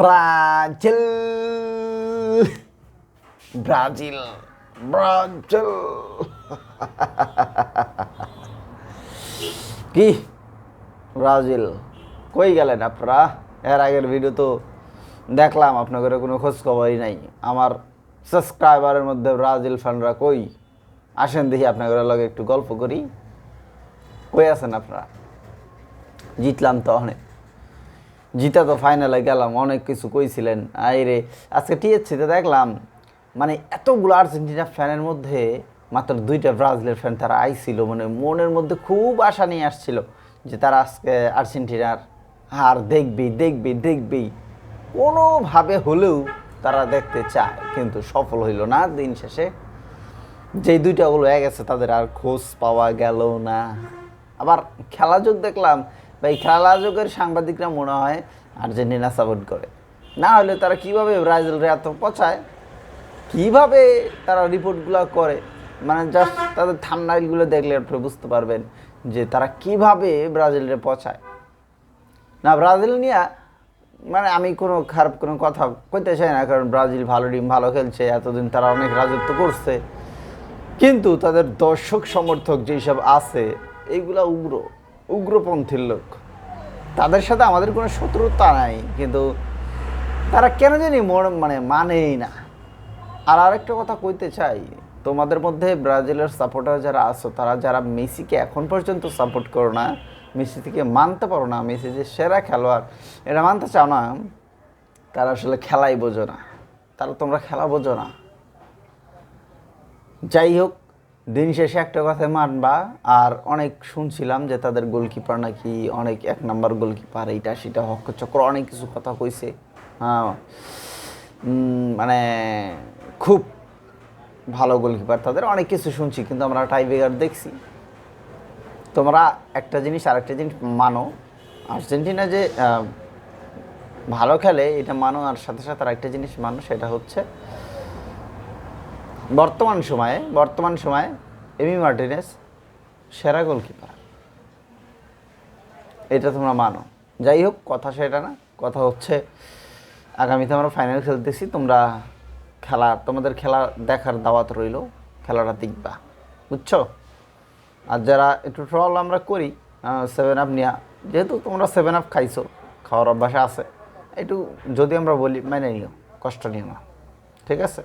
Brazil Brazil Brazil কি? Brazil কই গেলেন আপনারা? এর আগের ভিডিও তো দেখলাম আপনাদের কোনো খোঁজ খবরই নাই। আমার সাবস্ক্রাইবারের মধ্যে ব্রাজিল ফ্যানরা কই? আসেন দেখি আপনাদের লগে একটু গল্প করি। কই আছেন আপনারা? জিতলাম তো অনেক। জিতা তো ফাইনালে গেলাম, অনেক কিছু কইছিলেন। আইরে, আজকে টিএসসিতে দেখলাম মানে এতগুলো আর্জেন্টিনা ফ্যানের মধ্যে মাত্র দুইটা ব্রাজিলের ফ্যান তারা আইছিল মানে মনের মধ্যে খুব আশা নিয়ে আসছিল যে তারা আজকে আর্জেন্টিনার হার দেখবি দেখবি দেখবি কোনোভাবে হলেও তারা দেখতে চায়, কিন্তু সফল হইল না দিন শেষে। যেই দুইটা ওগুলো হয়ে গেছে, তাদের আর খোঁজ পাওয়া গেল না। আবার খেলা যোগ দেখলাম বা এই খেলা যোগের সাংবাদিকরা মনে হয় আর্জেন্টিনা সাপোর্ট করে। না হলে তারা কীভাবে ব্রাজিলরে এত পচায়? কীভাবে তারা রিপোর্টগুলো করে? মানে জাস্ট তাদের থান্ডাইলগুলো দেখলে আপনি বুঝতে পারবেন যে তারা কীভাবে ব্রাজিলরে পচায়। না, ব্রাজিল নিয়ে মানে আমি কোনো খারাপ কোনো কথা কইতে চাই না, কারণ ব্রাজিল ভালো টিম, ভালো খেলছে, এতদিন তারা অনেক রাজত্ব করছে। কিন্তু তাদের দর্শক, সমর্থক যেসব আছে এইগুলা উগ্র। উগ্রপন্থীর লোক। তাদের সাথে আমাদের কোনো শত্রুতা নাই, কিন্তু তারা কেন জানি মন- মানে মানেই না। আর আরেকটা কথা কইতে চাই, তোমাদের মধ্যে ব্রাজিলের সাপোর্টার যারা আছো, তারা যারা মেসিকে এখন পর্যন্ত সাপোর্ট করো না মেসি থেকে মানতে পারো না, মেসি যে সেরা খেলোয়াড়, এটা মানতে চাও না, তারা আসলে খেলাই বোঝো না। তারা তোমরা খেলা বোঝো না। যাই হোক দিন শেষে একটা কথা মানবা, আর অনেক শুনছিলাম যে তাদের গোলকিপার নাকি অনেক এক নাম্বার গোলকিপার এইটা সেটা হক চক্র অনেক কিছু কথা কইছে। হ্যাঁ মানে খুব ভালো গোলকিপার তাদের, অনেক কিছু শুনছি, কিন্তু আমরা টাই ব্রেকার দেখছি। তোমরা একটা জিনিস আর একটা জিনিস মানো, আর্জেন্টিনা যে ভালো খেলে, এটা মানো, আর সাথে সাথে আরেকটা জিনিস মানো, সেটা হচ্ছে বর্তমান সময়ে বর্তমান সময়ে এমি মার্টিনেস সেরা গোলকিপার। এটা তোমরা মানো। যাই হোক, কথা সেটা না, কথা হচ্ছে আগামীতে আমরা ফাইনাল খেলতেছি, তোমরা খেলা, তোমাদের খেলা দেখার দাওয়াত রইল, খেলাটা দেখবা। বুঝছ? আর যারা একটু ট্রল আমরা করি সেভেন আপ নিয়া, যেহেতু তোমরা সেভেন আপ খাইছো, খাওয়ার অভ্যাসে আছে, একটু যদি আমরা বলি, মেনে নিও, কষ্ট নিও না। ঠিক আছে?